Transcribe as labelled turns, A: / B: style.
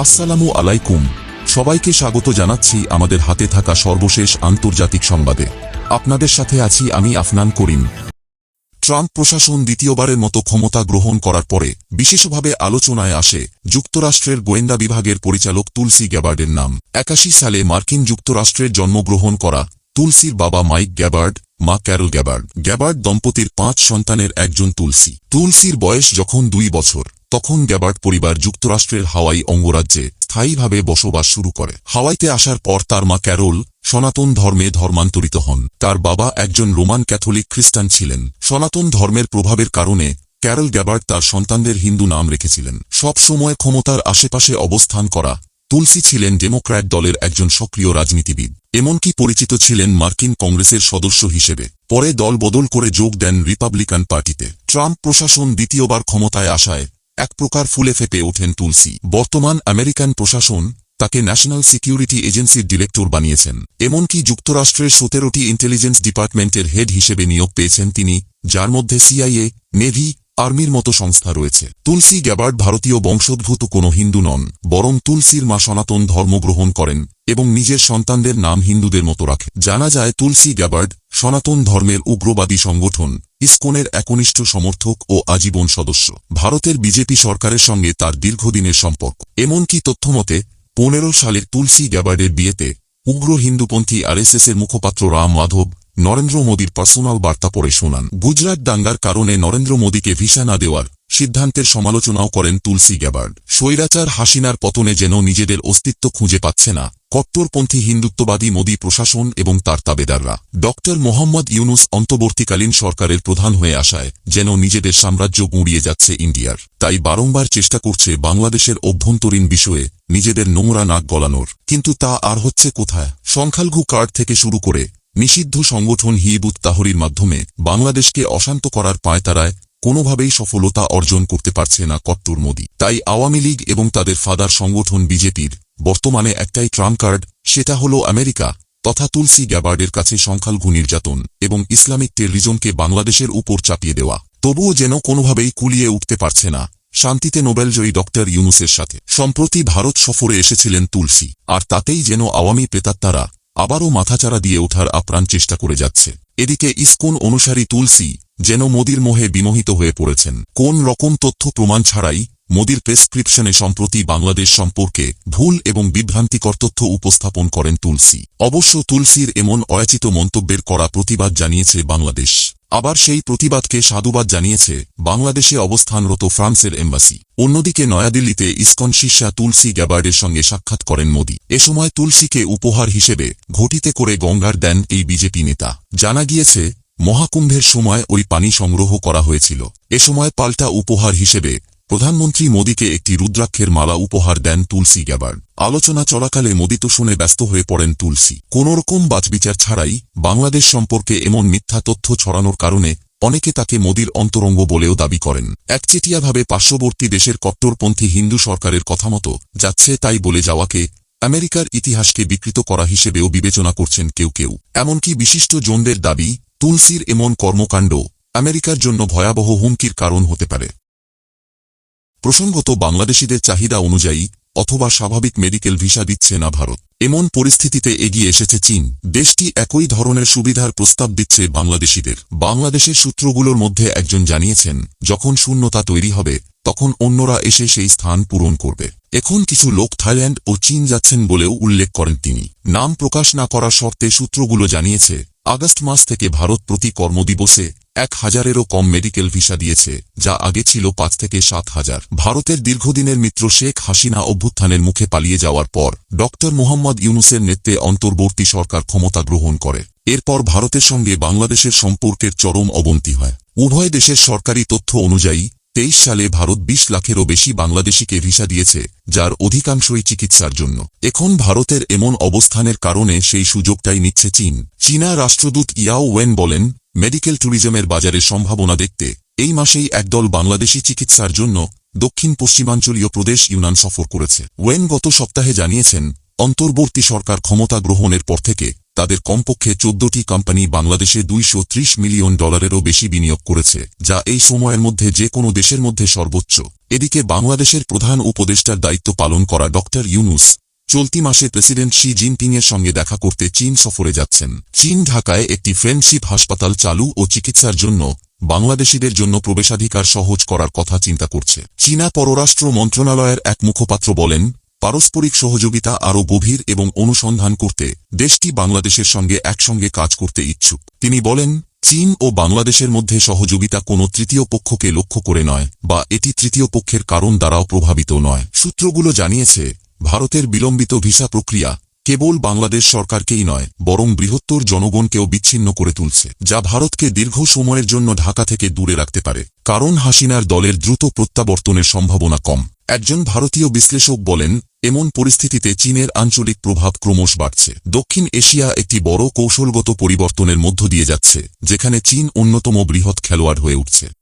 A: আসসালামু আলাইকুম। সবাইকে স্বাগত জানাচ্ছি আমাদের হাতে থাকা সর্বশেষ আন্তর্জাতিক সংবাদে। আপনাদের সাথে আছি আমি আফনান করিম। ট্রাম্প প্রশাসন দ্বিতীয়বারের মতো ক্ষমতা গ্রহণ করার পরে বিশেষভাবে আলোচনায় আসে যুক্তরাষ্ট্রের গোয়েন্দা বিভাগের পরিচালক তুলসি গ্যাবার্ডের নাম। একাশি সালে মার্কিন যুক্তরাষ্ট্রের জন্মগ্রহণ করা তুলসীর বাবা মাইক গ্যাবার্ড, মা ক্যারল গ্যাবার্ড। গ্যাবার্ড দম্পতির পাঁচ সন্তানের একজন তুলসী। তুলসীর বয়স যখন দুই বছর, তখন গ্যাবার্ড পরিবার যুক্তরাষ্ট্রের হাওয়াই অঙ্গরাজ্যে স্থায়ীভাবে বসবাস শুরু করে। হাওয়াইতে আসার পর তার মা ক্যারল সনাতন ধর্মে ধর্মান্তরিত হন। তার বাবা একজন রোমান ক্যাথলিক খ্রিস্টান ছিলেন। সনাতন ধর্মের প্রভাবের কারণে ক্যারল গ্যাবার্ড তার সন্তানদের হিন্দু নাম রেখেছিলেন। সব সময় ক্ষমতার আশেপাশে অবস্থান করা তুলসী ছিলেন ডেমোক্র্যাট দলের একজন সক্রিয় রাজনীতিবিদ, এমনকি পরিচিত ছিলেন মার্কিন কংগ্রেসের সদস্য হিসেবে। পরে দল বদল করে যোগ দেন রিপাবলিকান পার্টিতে। ট্রাম্প প্রশাসন দ্বিতীয়বার ক্ষমতায় আসায় এক প্রকার ফুলে ফেপে ওঠেন তুলসী। বর্তমান আমেরিকান প্রশাসন তাকে ন্যাশনাল সিকিউরিটি এজেন্সির ডিরেক্টর বানিয়েছেন, এমনকি যুক্তরাষ্ট্রের সতেরোটি ইন্টেলিজেন্স ডিপার্টমেন্টের হেড হিসেবে নিয়োগ পেয়েছেন তিনি, যার মধ্যে সিআইএ, নেভি আর্মির মতো সংস্থা রয়েছে। তুলসী গ্যাবার্ড ভারতীয় বংশোদ্ভূত কোনো হিন্দু নন, বরং তুলসীর মা সনাতন ধর্ম গ্রহণ করেন এবং নিজের সন্তানদের নাম হিন্দুদের মতো রাখে। জানা যায়, তুলসী গ্যাবার্ড সনাতন ধর্মের উগ্রবাদী সংগঠন, ইসকনের একনিষ্ঠ সমর্থক ও আজীবন সদস্য। ভারতের বিজেপি সরকারের সঙ্গে তার দীর্ঘদিনের সম্পর্ক। এমনকি তথ্যমতে, পনেরো সালের তুলসী গ্যাবার্ডের বিয়েতে উগ্র হিন্দুপন্থী আরএসএসের মুখপাত্র রাম মাধব নরেন্দ্র মোদীর পার্সোনাল বার্তা পড়ে শোনান। গুজরাট দাঙ্গার কারণে নরেন্দ্র মোদীকে ভিসা না দেওয়ার সিদ্ধান্তের সমালোচনাও করেন তুলসী গ্যাবার্ড স্বৈরাচার হাসিনার পতনে যেন নিজেদের অস্তিত্ব খুঁজে পাচ্ছে না, কট্টরপন্থী হিন্দুত্ববাদী মোদী প্রশাসন এবং তার তাবেদাররা। ড. মোহাম্মদ ইউনুস অন্তর্বর্তীকালীন সরকারের প্রধান হয়ে আসায় যেন নিজেদের সাম্রাজ্য গুঁড়িয়ে যাচ্ছে ইন্ডিয়ার। তাই বারংবার চেষ্টা করছে বাংলাদেশের অভ্যন্তরীণ বিষয়ে নিজেদের নোংরা নাক গলানোর। কিন্তু তা আর হচ্ছে কোথায়? সংখ্যালঘু কার্ড থেকে শুরু করে নিষিদ্ধ সংগঠন হিবুত তাহরির মাধ্যমে বাংলাদেশকে অশান্ত করার পায়তারায় কোনোভাবেই সফলতা অর্জন করতে পারছে না কট্টর মোদী। তাই আওয়ামী লীগ এবং তাদের ফাদার সংগঠন বিজেপির বর্তমানে একটাই ট্রাম্প কার্ড, সেটা হল আমেরিকা, তথা তুলসী গ্যাবার্ডের কাছে সংখ্যালঘু নির্যাতন এবং ইসলামিক টেররিজমকে বাংলাদেশের উপর চাপিয়ে দেওয়া। তবুও যেন কোনোভাবেই কুলিয়ে উঠতে পারছে না। শান্তিতে নোবেলজয়ী ডক্টর ইউনুসের সাথে। সম্প্রতি ভারত সফরে এসেছিলেন তুলসী, আর তাতেই যেন আওয়ামী প্রেতাত্মারা আবারও মাথাচাড়া দিয়ে ওঠার আপ্রাণ চেষ্টা করে যাচ্ছে। এদিকে ইসকন অনুসারী তুলসী যেন মোদির মোহে বিমোহিত হয়ে পড়েছেন। কোন রকম তথ্য প্রমাণ ছাড়াই মোদির প্রেসক্রিপশনে সম্প্রতি বাংলাদেশ সম্পর্কে ভুল এবং বিভ্রান্তিকর তথ্য উপস্থাপন করেন তুলসী। অবশ্য তুলসীর এমন অয়াচিত মন্তব্যের করা প্রতিবাদ জানিয়েছে বাংলাদেশ। আবার সেই প্রতিবাদকে সাধুবাদ জানিয়েছে বাংলাদেশে অবস্থানরত ফ্রান্সের এম্বাসি। অন্যদিকে নয়াদিল্লিতে ইস্কন শিষ্যা তুলসী গ্যাবার্ডের সঙ্গে সাক্ষাৎ করেন মোদী। এ সময় তুলসীকে উপহার হিসেবে ঘটিতে করে গঙ্গার দেন এই বিজেপি নেতা। জানা গিয়েছে, মহাকুম্ভের সময় ওই পানি সংগ্রহ করা হয়েছিল। এ সময় পাল্টা উপহার হিসেবে প্রধানমন্ত্রী মোদীকে একটি রুদ্রাক্ষের মালা উপহার দেন তুলসী গ্যাবার। আলোচনা চলাকালে মোদী তো শুনে ব্যস্ত হয়ে পড়েন তুলসী। কোনোরকম বাচবিচার ছাড়াই বাংলাদেশ সম্পর্কে এমন মিথ্যা তথ্য ছড়ানোর কারণে অনেকে তাকে মোদীর অন্তরঙ্গ বলেও দাবি করেন। একচেটিয়াভাবে পার্শ্ববর্তী দেশের কট্টরপন্থী হিন্দু সরকারের কথামতো যাচ্ছে তাই বলে যাওয়াকে আমেরিকার ইতিহাসকে বিকৃত করা হিসেবেও বিবেচনা করছেন কেউ কেউ। এমনকি বিশিষ্ট জনদের দাবি, তুলসীর এমন কর্মকাণ্ড আমেরিকার জন্য ভয়াবহ হুমকির কারণ হতে পারে। প্রসঙ্গত বাংলাদেশিদের চাহিদা অনুযায়ী অথবা স্বাভাবিক মেডিকেল ভিসা দিচ্ছে না ভারত। এমন পরিস্থিতিতে এগিয়ে এসেছে চীন। দেশটি একই ধরনের সুবিধার প্রস্তাব দিচ্ছে বাংলাদেশিদের। বাংলাদেশের সূত্রগুলোর মধ্যে একজন জানিয়েছেন, যখন শূন্যতা তৈরি হবে, তখন অন্যরা এসে সেই স্থান পূরণ করবে। এখন কিছু লোক থাইল্যান্ড ও চীন যাচ্ছেন বলেও উল্লেখ করেন তিনি। নাম প্রকাশ না করার শর্তে সূত্রগুলো জানিয়েছে আগস্ট মাস থেকে ভারত প্রতি কর্মদিবসে এক হাজারেরও কম মেডিকেল ভিসা দিয়েছে, যা আগে ছিল পাঁচ থেকে সাত হাজার। ভারতের দীর্ঘদিনের মিত্র শেখ হাসিনা অভ্যুত্থানের মুখে পালিয়ে যাওয়ার পর ড মোহাম্মদ ইউনুসের নেতৃত্বে অন্তর্বর্তী সরকার ক্ষমতা গ্রহণ করে। এরপর ভারতের সঙ্গে বাংলাদেশের সম্পর্কের চরম অবনতি হয়। উভয় দেশের সরকারি তথ্য অনুযায়ী তেইশ সালে ভারত বিশ লাখেরও বেশি বাংলাদেশিকে ভিসা দিয়েছে, যার অধিকাংশই চিকিৎসার জন্য। এখন ভারতের এমন অবস্থানের কারণে সেই সুযোগটাই নিচ্ছে চীন। চীনা রাষ্ট্রদূত ইয়াও ওয়েন বলেন, মেডিকেল ট্যুরিজমের বাজারের সম্ভাবনা দেখতে, এই মাসেই একদল বাংলাদেশি চিকিৎসার জন্য দক্ষিণ পশ্চিমাঞ্চলীয় প্রদেশ ইউনান সফর করেছে। ওয়েন গত সপ্তাহে জানিয়েছেন অন্তর্বর্তী সরকার ক্ষমতা গ্রহণের পর থেকে তাদের কমপক্ষে চোদ্দটি কোম্পানি বাংলাদেশে দুইশ ত্রিশ মিলিয়ন ডলারেরও বেশি বিনিয়োগ করেছে, যা এই সময়ের মধ্যে যে কোনো দেশের মধ্যে সর্বোচ্চ। এদিকে বাংলাদেশের প্রধান উপদেষ্টার দায়িত্ব পালন করা ডক্টর ইউনুস চলতি মাসে প্রেসিডেন্ট শি জিনপিংয়ের সঙ্গে দেখা করতে চীন সফরে যাচ্ছেন। চীন ঢাকায় একটি ফ্রেন্ডশিপ হাসপাতাল চালু ও চিকিৎসার জন্য বাংলাদেশিদের জন্য প্রবেশাধিকার সহজ করার কথা চিন্তা করছে। চীনা পররাষ্ট্র মন্ত্রণালয়ের এক মুখপাত্র বলেন পারস্পরিক সহযোগিতা আরও গভীর এবং অনুসন্ধান করতে দেশটি বাংলাদেশের সঙ্গে একসঙ্গে কাজ করতে ইচ্ছুক। তিনি বলেন, চীন ও বাংলাদেশের মধ্যে সহযোগিতা কোনো তৃতীয় পক্ষকে লক্ষ্য করে নয় বা এটি তৃতীয় পক্ষের কারণ দ্বারাও প্রভাবিত নয়। সূত্রগুলো জানিয়েছে, ভারতের বিলম্বিত ভিসা প্রক্রিয়া কেবল বাংলাদেশ সরকারকেই নয়, বরং বৃহত্তর জনগণকেও বিচ্ছিন্ন করে তুলছে, যা ভারতকে দীর্ঘ সময়ের জন্য ঢাকা থেকে দূরে রাখতে পারে। কারণ হাসিনার দলের দ্রুত প্রত্যাবর্তনের সম্ভাবনা কম। একজন ভারতীয় বিশ্লেষক বলেন, এমন পরিস্থিতিতে চীনের আঞ্চলিক প্রভাব ক্রমশ বাড়ছে। দক্ষিণ এশিয়া একটি বড় কৌশলগত পরিবর্তনের মধ্য দিয়ে যাচ্ছে, যেখানে চীন অন্যতম বৃহৎ খেলোয়াড় হয়ে উঠছে।